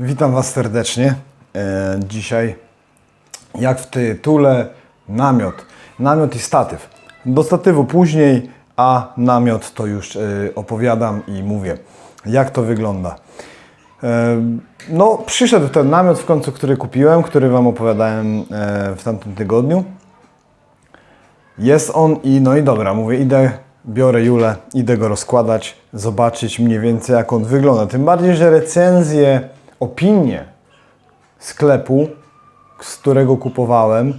Witam Was serdecznie. E, dzisiaj, jak w tytule, namiot. Namiot i statyw. Do statywu później, a namiot to już e, opowiadam i mówię, jak to wygląda. E, no, przyszedł ten namiot w końcu, który kupiłem, który Wam opowiadałem w tamtym tygodniu. Jest on i no i dobra, mówię, idę, biorę Julę, idę go rozkładać, zobaczyć mniej więcej jak on wygląda. Tym bardziej, że recenzje, opinie sklepu, z którego kupowałem,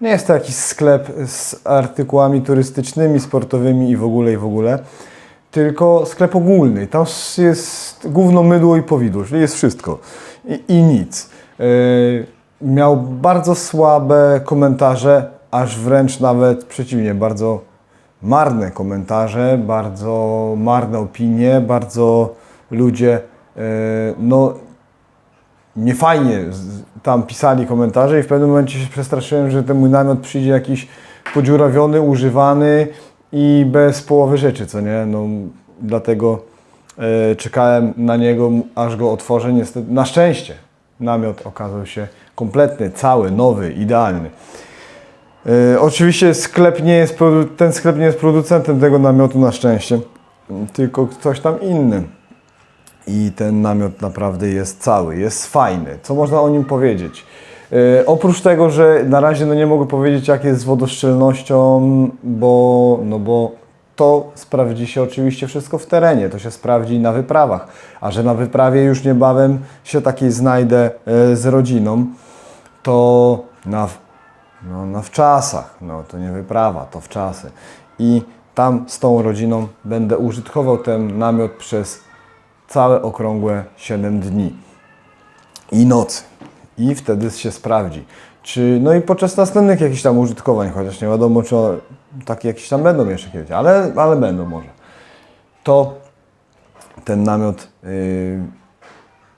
nie jest to jakiś sklep z artykułami turystycznymi, sportowymi i w ogóle, i w ogóle, tylko sklep ogólny. Tam jest gówno, mydło i powidło, czyli jest wszystko i, i nic. Yy, miał bardzo słabe komentarze, aż wręcz nawet przeciwnie, bardzo marne komentarze, bardzo marne opinie, bardzo ludzie, yy, no niefajnie tam pisali komentarze i w pewnym momencie się przestraszyłem, że ten mój namiot przyjdzie jakiś podziurawiony, używany i bez połowy rzeczy, co nie? No, dlatego e, czekałem na niego, aż go otworzę. Niestety, na szczęście namiot okazał się kompletny, cały, nowy, idealny. E, oczywiście sklep nie jest, ten sklep nie jest producentem tego namiotu na szczęście, tylko ktoś tam inny. I ten namiot naprawdę jest cały, jest fajny. Co można o nim powiedzieć? E, oprócz tego, że na razie no nie mogę powiedzieć, jak jest z wodoszczelnością, bo, no bo to sprawdzi się oczywiście wszystko w terenie, to się sprawdzi na wyprawach. A że na wyprawie już niebawem się takiej znajdę e, z rodziną, to na, no, na no to nie wyprawa, to wczasy. I tam z tą rodziną będę użytkował ten namiot przez całe okrągłe 7 dni i nocy. I wtedy się sprawdzi. Czy, no i podczas następnych jakichś tam użytkowań, chociaż nie wiadomo, czy takie jakieś tam będą jeszcze kiedyś, ale, ale będą może. To ten namiot, yy,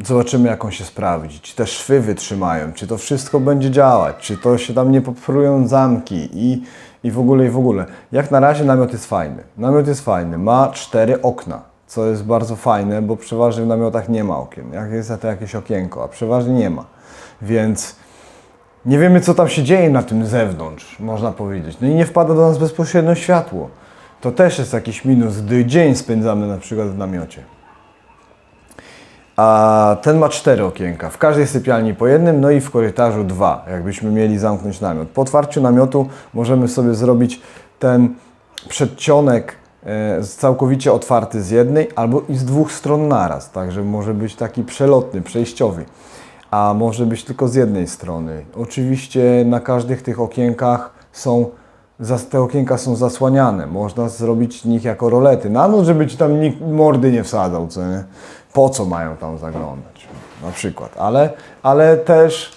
zobaczymy jak on się sprawdzi, czy te szwy wytrzymają, czy to wszystko będzie działać, czy to się tam nie poprują zamki i, i w ogóle, i w ogóle. Jak na razie namiot jest fajny. Namiot jest fajny, ma cztery okna, co jest bardzo fajne, bo przeważnie w namiotach nie ma okien. Jak jest to jakieś okienko, a przeważnie nie ma. Więc nie wiemy, co tam się dzieje na tym zewnątrz, można powiedzieć. No i nie wpada do nas bezpośrednio światło. To też jest jakiś minus, gdy dzień spędzamy na przykład w namiocie. A ten ma cztery okienka. W każdej sypialni po jednym, no i w korytarzu dwa, jakbyśmy mieli zamknąć namiot. Po otwarciu namiotu możemy sobie zrobić ten przedcionek całkowicie otwarty z jednej albo i z dwóch stron naraz. Także może być taki przelotny, przejściowy. A może być tylko z jednej strony. Oczywiście na każdych tych okienkach są te okienka są zasłaniane. Można zrobić nich jako rolety. Na noc, żeby ci tam nikt mordy nie wsadzał, co nie? Po co mają tam zaglądać? Na przykład. Ale, ale też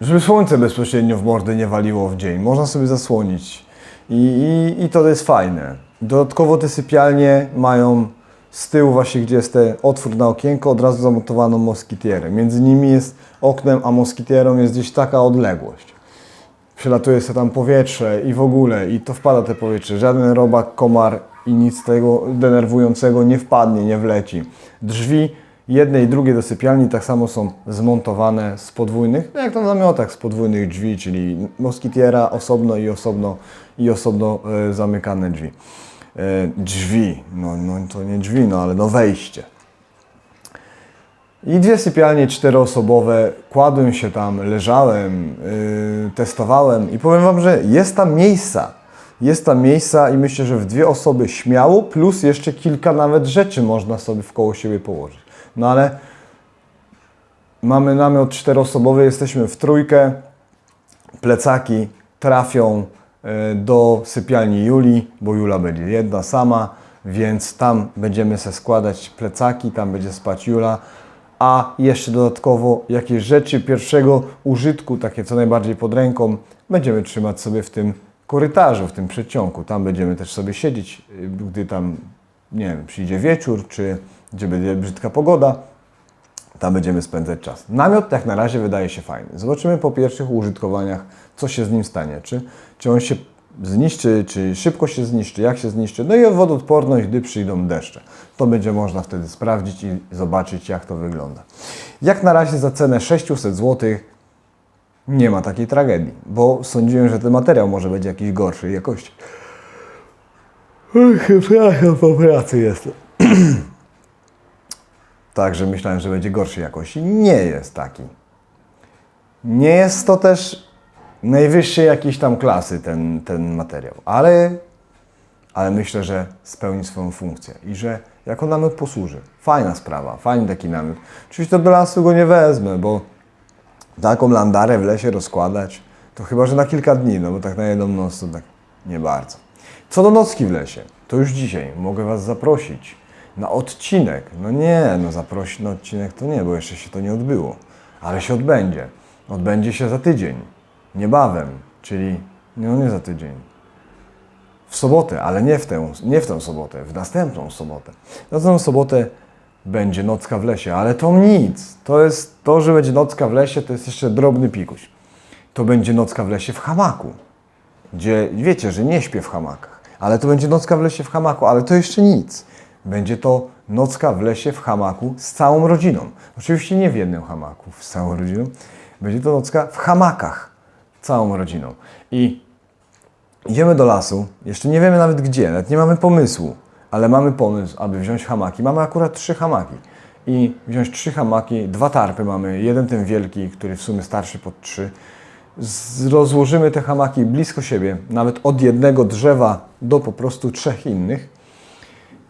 żeby słońce bezpośrednio w mordy nie waliło w dzień. Można sobie zasłonić. I, i, i to jest fajne. Dodatkowo te sypialnie mają z tyłu właśnie, gdzie jest ten otwór na okienko, od razu zamontowaną moskitierę. Między nimi jest oknem, a moskitierą jest gdzieś taka odległość. Przelatuje sobie tam powietrze i w ogóle, i to wpada te powietrze. Żaden robak, komar i nic tego denerwującego nie wpadnie, nie wleci. Drzwi jednej i drugiej do sypialni tak samo są zmontowane z podwójnych, no jak to w namiotach, z podwójnych drzwi, czyli moskitiera osobno i osobno i osobno e, zamykane drzwi. E, drzwi, no, no to nie drzwi, no ale no wejście. I dwie sypialnie czteroosobowe, kładłem się tam, leżałem, yy, testowałem i powiem Wam, że jest tam miejsca. Jest tam miejsca i myślę, że w dwie osoby śmiało, plus jeszcze kilka nawet rzeczy można sobie w koło siebie położyć. No ale mamy namiot czteroosobowy, jesteśmy w trójkę, plecaki trafią e, do sypialni Julii, bo Jula będzie jedna sama, więc tam będziemy se składać plecaki, tam będzie spać Jula, a jeszcze dodatkowo jakieś rzeczy pierwszego użytku, takie co najbardziej pod ręką, będziemy trzymać sobie w tym korytarzu, w tym przedsionku. Tam będziemy też sobie siedzieć, y, gdy tam, nie wiem, przyjdzie wieczór, czy gdzie będzie brzydka pogoda, tam będziemy spędzać czas. Namiot jak na razie wydaje się fajny. Zobaczymy po pierwszych użytkowaniach, co się z nim stanie. Czy, czy on się zniszczy, czy szybko się zniszczy, jak się zniszczy. No i wodoodporność, gdy przyjdą deszcze. To będzie można wtedy sprawdzić i zobaczyć, jak to wygląda. Jak na razie za cenę 600 zł nie ma takiej tragedii, bo sądziłem, że ten materiał może będzie jakiś gorszej jakości. Przepraszam, po pracy jestem. Także myślałem, że będzie gorszej jakości. Nie jest taki. Nie jest to też najwyższej jakiejś tam klasy ten, ten materiał, ale, ale myślę, że spełni swoją funkcję i że jako namiot posłuży. Fajna sprawa, fajny taki namiot. Oczywiście do lasu go nie wezmę, bo taką landarę w lesie rozkładać, to chyba, że na kilka dni, no bo tak na jedną noc to tak nie bardzo. Co do nocki w lesie, to już dzisiaj mogę Was zaprosić na odcinek. No nie, no zaprosić na odcinek to nie, bo jeszcze się to nie odbyło, ale się odbędzie. Odbędzie się za tydzień, niebawem, czyli no nie za tydzień, w sobotę, ale nie w tę, nie w tę sobotę, w następną sobotę. Następną sobotę będzie nocka w lesie, ale to nic. To jest to, że będzie nocka w lesie, to jest jeszcze drobny pikuś. To będzie nocka w lesie w hamaku, gdzie wiecie, że nie śpię w hamakach, ale to będzie nocka w lesie w hamaku, ale to jeszcze nic. Będzie to nocka w lesie w hamaku z całą rodziną. Oczywiście nie w jednym hamaku z całą rodziną. Będzie to nocka w hamakach całą rodziną. I Idziemy do lasu, jeszcze nie wiemy nawet gdzie, nawet nie mamy pomysłu, ale mamy pomysł, aby wziąć hamaki. Mamy akurat trzy hamaki. I wziąć trzy hamaki, dwa tarpy mamy, jeden ten wielki, który w sumie starszy pod trzy. Rozłożymy te hamaki blisko siebie, nawet od jednego drzewa do po prostu trzech innych.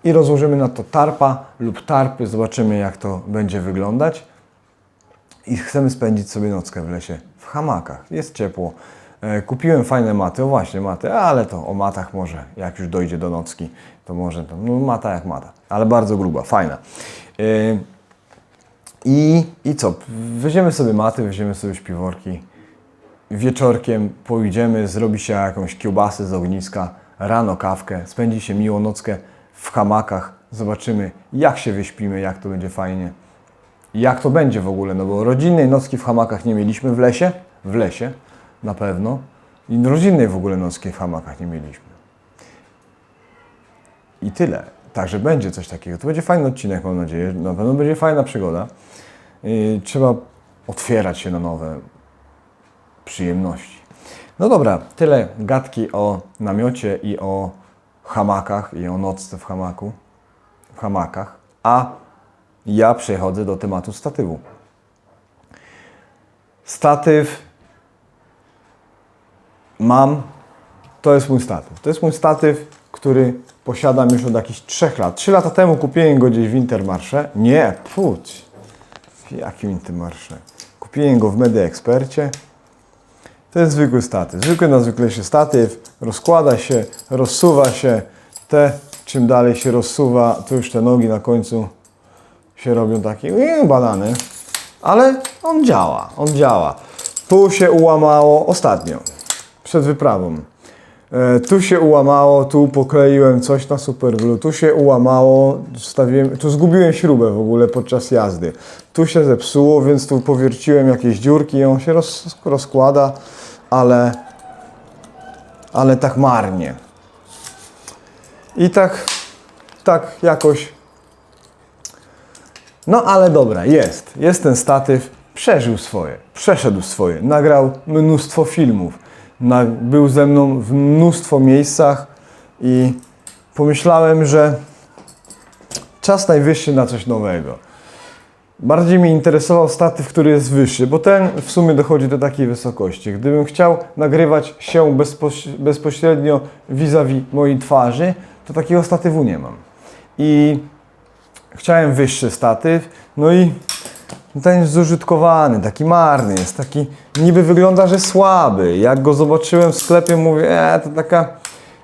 I rozłożymy na to tarpa lub tarpy, zobaczymy jak to będzie wyglądać i chcemy spędzić sobie nockę w lesie w hamakach. Jest ciepło. E, Kupiłem fajne maty, o właśnie maty, ale to o matach może, jak już dojdzie do nocki, to może, to, no mata jak mata, ale bardzo gruba, fajna. E, I, I co, weźmiemy sobie maty, weźmiemy sobie śpiworki, wieczorkiem pójdziemy, zrobi się jakąś kiełbasę z ogniska, rano kawkę, spędzi się miło nockę w hamakach, zobaczymy jak się wyśpimy, jak to będzie fajnie jak to będzie w ogóle, no bo rodzinnej nocki w hamakach nie mieliśmy w lesie, w lesie na pewno i rodzinnej w ogóle nocki w hamakach nie mieliśmy. I tyle. Także będzie coś takiego. To będzie fajny odcinek, mam nadzieję. Na pewno będzie fajna przygoda. I trzeba otwierać się na nowe przyjemności. No dobra, tyle gadki o namiocie i o hamakach i o nocce w hamaku, w hamakach. A ja przechodzę do tematu statywu. Statyw mam, to jest mój statyw. To jest mój statyw, który posiadam już od jakichś 3 lat. 3 lata temu kupiłem go gdzieś w Intermarsze. Nie, puć. W jakim Intermarsze? Kupiłem go w Media Expercie. To jest zwykły statyw. Zwykły najzwyklejszy statyw. Rozkłada się, rozsuwa się. Te, czym dalej się rozsuwa, to już te nogi na końcu się robią takie banany. Ale on działa, on działa. Tu się ułamało ostatnio, przed wyprawą. E, tu się ułamało, tu pokleiłem coś na superglue, tu się ułamało, tu zgubiłem śrubę w ogóle podczas jazdy. Tu się zepsuło, więc tu powierciłem jakieś dziurki i on się roz, rozkłada, ale, ale tak marnie. I tak, tak jakoś no ale dobra, jest. Jest ten statyw, przeżył swoje, przeszedł swoje, nagrał mnóstwo filmów, na, był ze mną w mnóstwo miejscach i pomyślałem, że czas najwyższy na coś nowego. Bardziej mnie interesował statyw, który jest wyższy, bo ten w sumie dochodzi do takiej wysokości. Gdybym chciał nagrywać się bezpoś bezpośrednio vis-a-vis mojej twarzy, to takiego statywu nie mam. I chciałem wyższy statyw, no i ten jest zużytkowany, taki marny jest, taki niby wygląda, że słaby. Jak go zobaczyłem w sklepie, mówię, e, to taka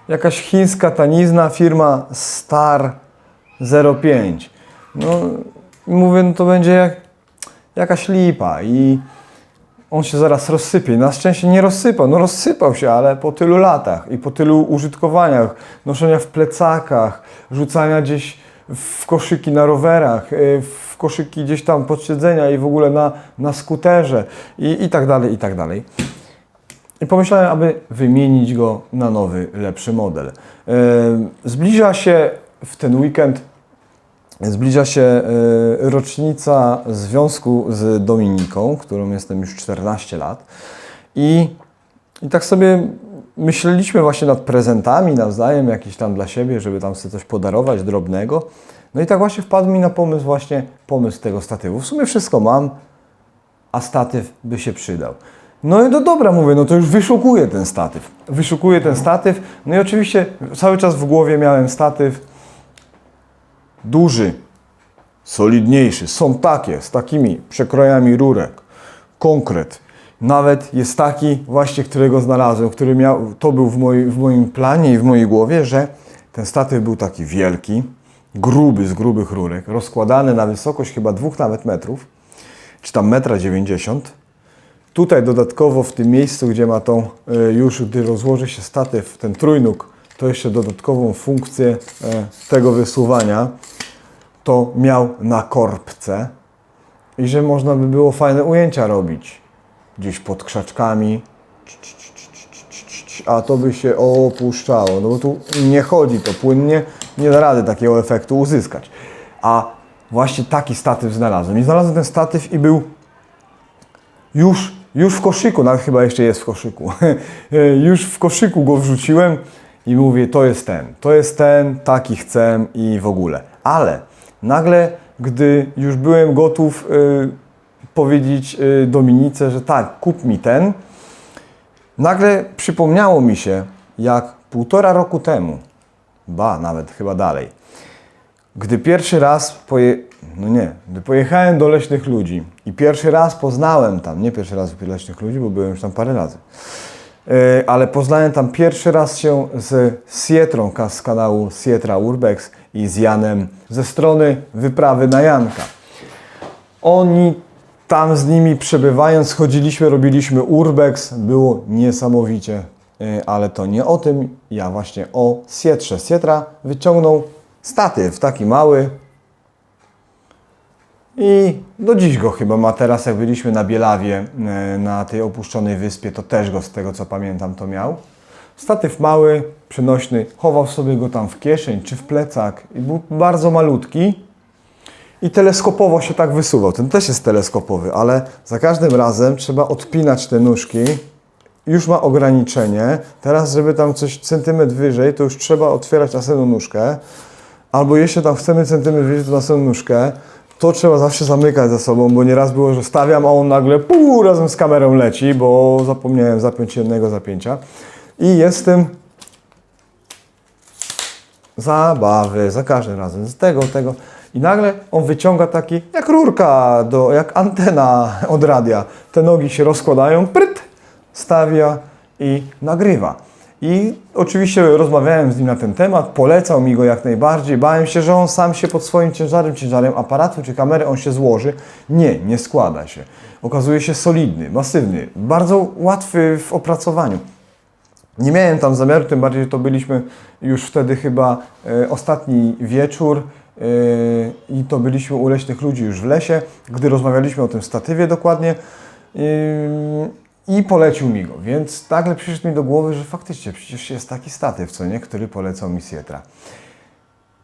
jakaś chińska tanizna firma Star 05. No mówię, no to będzie jak, jakaś lipa i on się zaraz rozsypie. Na szczęście nie rozsypał, no rozsypał się, ale po tylu latach i po tylu użytkowaniach, noszenia w plecakach, rzucania gdzieś w koszyki na rowerach, y, w koszyki gdzieś tam pod siedzenia i w ogóle na, na skuterze i, i tak dalej, i tak dalej. I pomyślałem, aby wymienić go na nowy, lepszy model. E, Zbliża się w ten weekend, zbliża się e, rocznica związku z Dominiką, którą jestem już 14 lat. I, I tak sobie myśleliśmy właśnie nad prezentami nawzajem, jakieś tam dla siebie, żeby tam sobie coś podarować drobnego. No i tak właśnie wpadł mi na pomysł właśnie pomysł tego statywu. W sumie wszystko mam, a statyw by się przydał. No i no dobra, mówię, no to już wyszukuję ten statyw. Wyszukuję ten statyw. No i oczywiście cały czas w głowie miałem statyw duży, solidniejszy. Są takie, z takimi przekrojami rurek. Konkret. Nawet jest taki właśnie, którego znalazłem, który miał, to był w, w moim planie i w mojej głowie, że ten statyw był taki wielki, gruby, z grubych rurek, rozkładany na wysokość chyba dwóch nawet metrów, czy tam metra dziewięćdziesiąt. Tutaj dodatkowo w tym miejscu, gdzie ma tą e, już, gdy rozłoży się statyw, ten trójnóg, to jeszcze dodatkową funkcję e, tego wysuwania, to miał na korbce i że można by było fajne ujęcia robić gdzieś pod krzaczkami, a to by się opuszczało, no bo tu nie chodzi to płynnie, nie da rady takiego efektu uzyskać. A właśnie taki statyw znalazłem. I znalazłem ten statyw i był już, już w koszyku, nawet chyba jeszcze jest w koszyku. już w koszyku go wrzuciłem i mówię, to jest ten, to jest ten, taki chcę i w ogóle. Ale nagle, gdy już byłem gotów y, powiedzieć y, Dominice, że tak, kup mi ten, nagle przypomniało mi się, jak półtora roku temu, ba, nawet chyba dalej, gdy pierwszy raz poje... no nie, gdy pojechałem do Leśnych Ludzi i pierwszy raz poznałem tam, nie pierwszy raz Leśnych Ludzi, bo byłem już tam parę razy, yy, ale poznałem tam pierwszy raz się z Sietrą z kanału Sietra Urbex i z Janem ze strony wyprawy na Janka. Oni tam z nimi przebywając, chodziliśmy, robiliśmy urbex, było niesamowicie, yy, ale to nie o tym, ja właśnie o Sietrze. Sietra wyciągnął statyw, taki mały. I do dziś go chyba ma. Teraz, jak byliśmy na Bielawie, yy, na tej opuszczonej wyspie, to też go z tego co pamiętam to miał. Statyw mały, przenośny, chował sobie go tam w kieszeń czy w plecak i był bardzo malutki i teleskopowo się tak wysuwał. Ten też jest teleskopowy, ale za każdym razem trzeba odpinać te nóżki. Już ma ograniczenie. Teraz, żeby tam coś centymetr wyżej, to już trzeba otwierać następną nóżkę. Albo jeśli tam chcemy centymetr wyżej, to następną nóżkę. To trzeba zawsze zamykać za sobą, bo nieraz było, że stawiam, a on nagle pół razem z kamerą leci, bo zapomniałem zapiąć jednego zapięcia. I jestem zabawy, za każdym razem, z tego, tego. I nagle on wyciąga taki, jak rurka, do, jak antena od radia. Te nogi się rozkładają, pryt, stawia i nagrywa. I oczywiście rozmawiałem z nim na ten temat, polecał mi go jak najbardziej. Bałem się, że on sam się pod swoim ciężarem, ciężarem aparatu czy kamery, on się złoży. Nie, nie składa się. Okazuje się solidny, masywny, bardzo łatwy w opracowaniu. Nie miałem tam zamiaru, tym bardziej, że to byliśmy już wtedy chyba e, ostatni wieczór i to byliśmy u leśnych ludzi już w lesie, gdy rozmawialiśmy o tym statywie dokładnie e, i polecił mi go, więc nagle przyszedł mi do głowy, że faktycznie przecież jest taki statyw, co nie, który polecał mi Sietra.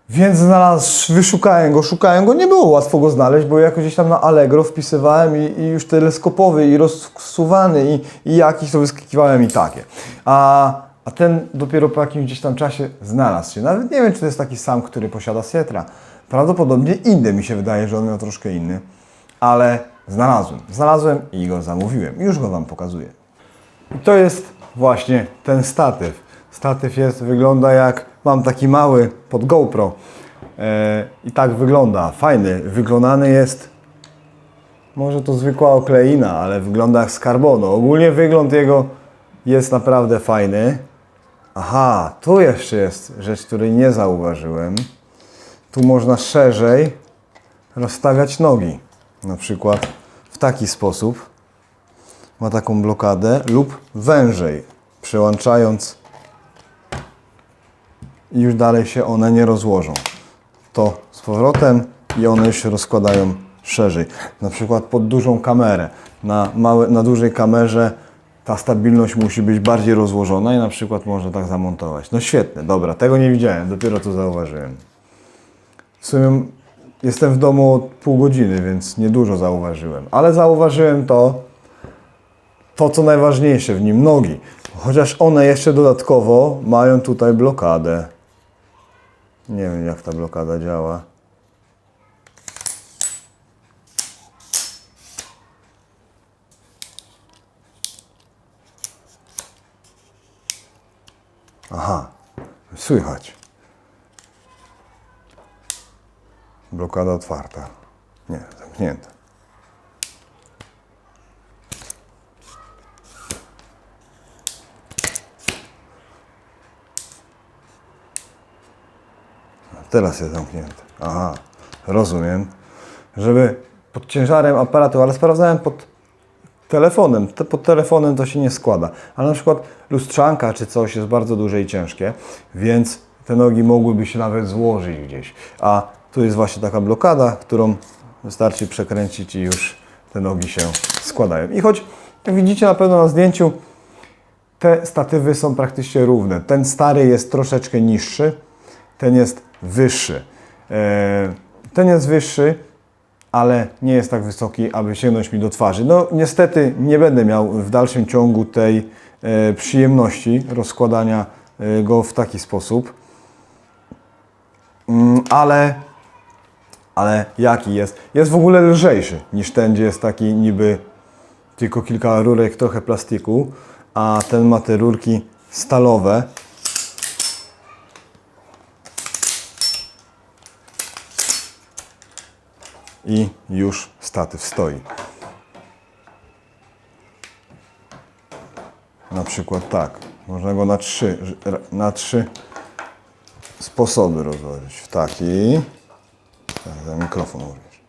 Więc znalazł, wyszukałem go, szukałem go, nie było łatwo go znaleźć, bo jakoś gdzieś tam na Allegro wpisywałem i, i już teleskopowy i rozsuwany i, i jakiś to wyskakiwałem i takie. A, a ten dopiero po jakimś gdzieś tam czasie znalazł się. Nawet nie wiem, czy to jest taki sam, który posiada Sietra. Prawdopodobnie inny mi się wydaje, że on miał troszkę inny, ale znalazłem. Znalazłem i go zamówiłem. Już go Wam pokazuję. I to jest właśnie ten statyw. Statyw jest, wygląda jak, mam taki mały pod GoPro. E, I tak wygląda, fajny. Wyglądany jest, może to zwykła okleina, ale wygląda jak z karbonu. Ogólnie wygląd jego jest naprawdę fajny. Aha, tu jeszcze jest rzecz, której nie zauważyłem. Tu można szerzej rozstawiać nogi. Na przykład w taki sposób. Ma taką blokadę lub wężej, przełączając i już dalej się one nie rozłożą. To z powrotem i one się rozkładają szerzej. Na przykład pod dużą kamerę. Na, małe, na dużej kamerze ta stabilność musi być bardziej rozłożona i na przykład można tak zamontować. No świetne, dobra, tego nie widziałem, dopiero to zauważyłem. W sumie jestem w domu od pół godziny, więc niedużo zauważyłem, ale zauważyłem to, to co najważniejsze w nim, nogi. Chociaż one jeszcze dodatkowo mają tutaj blokadę. Nie wiem jak ta blokada działa. Aha, słychać. Blokada otwarta. Nie, zamknięta. Teraz jest zamknięte. Aha, rozumiem. Żeby pod ciężarem aparatu, ale sprawdzałem pod telefonem. Te, pod telefonem to się nie składa. Ale na przykład lustrzanka czy coś jest bardzo duże i ciężkie, więc te nogi mogłyby się nawet złożyć gdzieś. A tu jest właśnie taka blokada, którą wystarczy przekręcić i już te nogi się składają. I choć jak widzicie na pewno na zdjęciu, te statywy są praktycznie równe. Ten stary jest troszeczkę niższy, ten jest wyższy. E, Ten jest wyższy, ale nie jest tak wysoki, aby sięgnąć mi do twarzy. No niestety nie będę miał w dalszym ciągu tej e, przyjemności rozkładania e, go w taki sposób. Mm, ale, ale jaki jest? Jest w ogóle lżejszy niż ten, gdzie jest taki niby tylko kilka rurek, trochę plastiku, a ten ma te rurki stalowe. I już statyw stoi. Na przykład tak. Można go na trzy, na trzy sposoby rozłożyć. W taki. Tak, za mikrofon mówisz.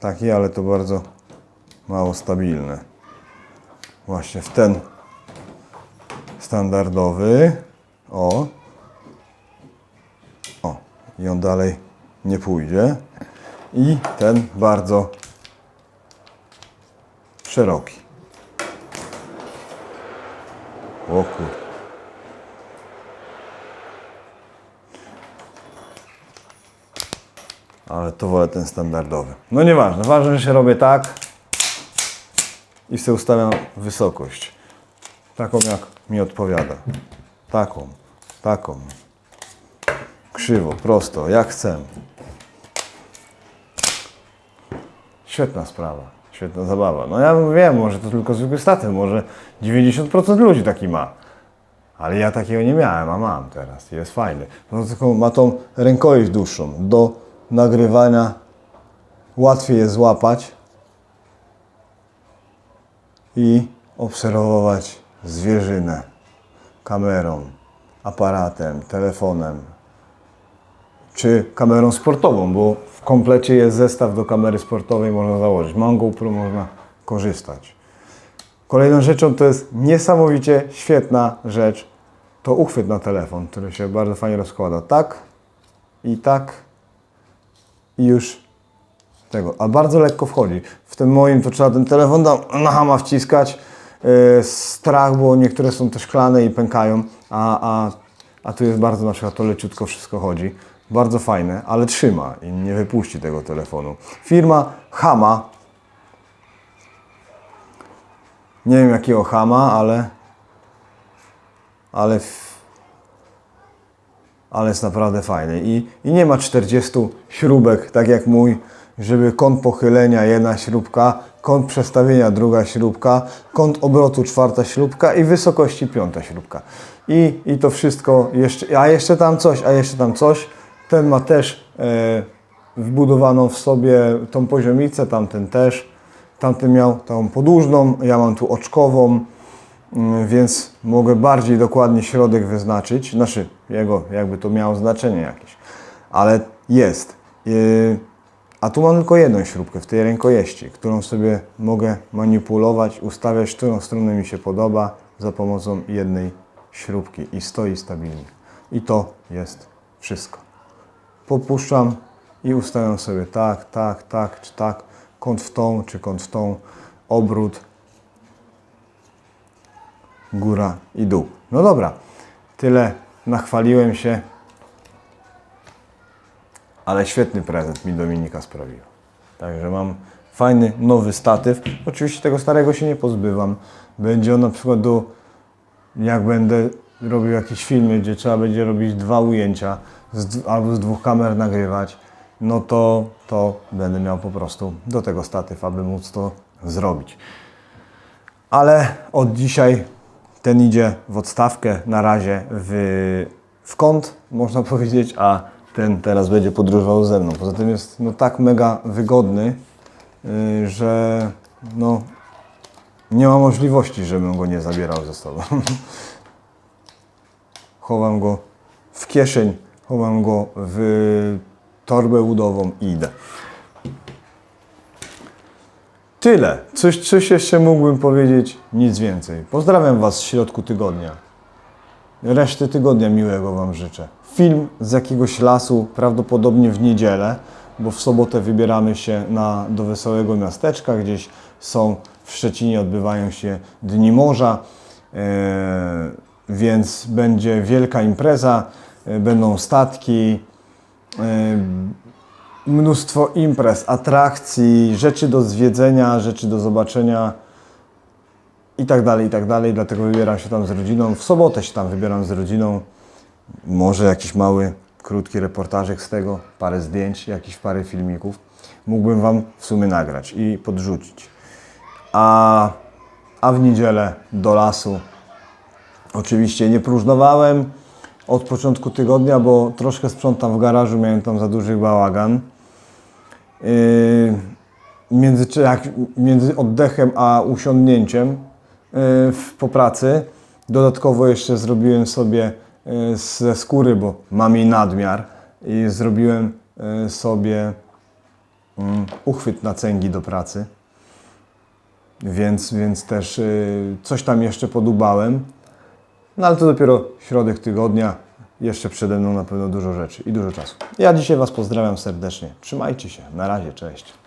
Taki, ale to bardzo mało stabilne. Właśnie w ten standardowy. O. O. I on dalej nie pójdzie. I ten bardzo szeroki. O kur... Ale to wolę ten standardowy. No nieważne, ważne, że się robię tak i sobie ustawiam wysokość. Taką jak mi odpowiada. Taką, taką. Krzywo, prosto, jak chcę. Świetna sprawa, świetna zabawa. No ja wiem, może to tylko zwykły statyw, może 90% ludzi taki ma. Ale ja takiego nie miałem, a mam teraz. Jest fajny. No tylko ma tą rękojeść dłuższą. Do nagrywania łatwiej jest złapać i obserwować zwierzynę kamerą, aparatem, telefonem, czy kamerą sportową, bo w komplecie jest zestaw do kamery sportowej, można założyć. Mam GoPro, można korzystać. Kolejną rzeczą to jest niesamowicie świetna rzecz, to uchwyt na telefon, który się bardzo fajnie rozkłada. Tak i tak i już tego, a bardzo lekko wchodzi. W tym moim to trzeba ten telefon tam na hama wciskać. Yy, strach, bo niektóre są też szklane i pękają, a, a, a tu jest bardzo na przykład to leciutko wszystko chodzi. Bardzo fajne, ale trzyma i nie wypuści tego telefonu. Firma Hama. Nie wiem jakiego Hama, ale ale ale jest naprawdę fajny. I, I nie ma 40 śrubek, tak jak mój, żeby kąt pochylenia jedna śrubka, kąt przestawienia druga śrubka, kąt obrotu czwarta śrubka i wysokości piąta śrubka. I, i to wszystko jeszcze, a jeszcze tam coś, a jeszcze tam coś. Ten ma też e, wbudowaną w sobie tą poziomicę, tamten też. Tamten miał tą podłużną, ja mam tu oczkową. Mm, więc mogę bardziej dokładnie środek wyznaczyć. Znaczy, jego jakby to miało znaczenie jakieś, ale jest. Yy, A tu mam tylko jedną śrubkę w tej rękojeści, którą sobie mogę manipulować, ustawiać, którą stronę mi się podoba za pomocą jednej śrubki i stoi stabilnie. I to jest wszystko. Popuszczam i ustawiam sobie tak, tak, tak, czy tak, kąt w tą, czy kąt w tą, obrót, góra i dół. No dobra, tyle nachwaliłem się, ale świetny prezent mi Dominika sprawiła. Także mam fajny, nowy statyw. Oczywiście tego starego się nie pozbywam. Będzie on na przykład do, jak będę robił jakieś filmy, gdzie trzeba będzie robić dwa ujęcia z, albo z dwóch kamer nagrywać, no to, to będę miał po prostu do tego statyw, aby móc to zrobić. Ale od dzisiaj ten idzie w odstawkę na razie w, w kąt, można powiedzieć, a ten teraz będzie podróżował ze mną. Poza tym jest no, tak mega wygodny, yy, że no, nie ma możliwości, żebym go nie zabierał ze sobą. chowam go w kieszeń, chowam go w torbę udową i idę. Tyle. Coś, coś jeszcze mógłbym powiedzieć, nic więcej. Pozdrawiam Was w środku tygodnia. Reszty tygodnia miłego Wam życzę. Film z jakiegoś lasu, prawdopodobnie w niedzielę, bo w sobotę wybieramy się na, do wesołego miasteczka. Gdzieś są w Szczecinie, odbywają się Dni Morza, e, więc będzie wielka impreza, e, będą statki, e, mnóstwo imprez, atrakcji, rzeczy do zwiedzenia, rzeczy do zobaczenia i tak dalej, i tak dalej. Dlatego wybieram się tam z rodziną. W sobotę się tam wybieram z rodziną. Może jakiś mały, krótki reportażek z tego, parę zdjęć, jakiś parę filmików. Mógłbym Wam w sumie nagrać i podrzucić. A, a w niedzielę do lasu. Oczywiście nie próżnowałem od początku tygodnia, bo troszkę sprzątam w garażu, miałem tam za duży bałagan. Yy, między, jak, między oddechem a usiądnięciem yy, po pracy. Dodatkowo jeszcze zrobiłem sobie yy, ze skóry, bo mam jej nadmiar i zrobiłem yy, sobie mm, uchwyt na cęgi do pracy. Więc, więc też yy, coś tam jeszcze podubałem. No ale to dopiero środek tygodnia. Jeszcze przede mną na pewno dużo rzeczy i dużo czasu. Ja dzisiaj Was pozdrawiam serdecznie. Trzymajcie się. Na razie, cześć.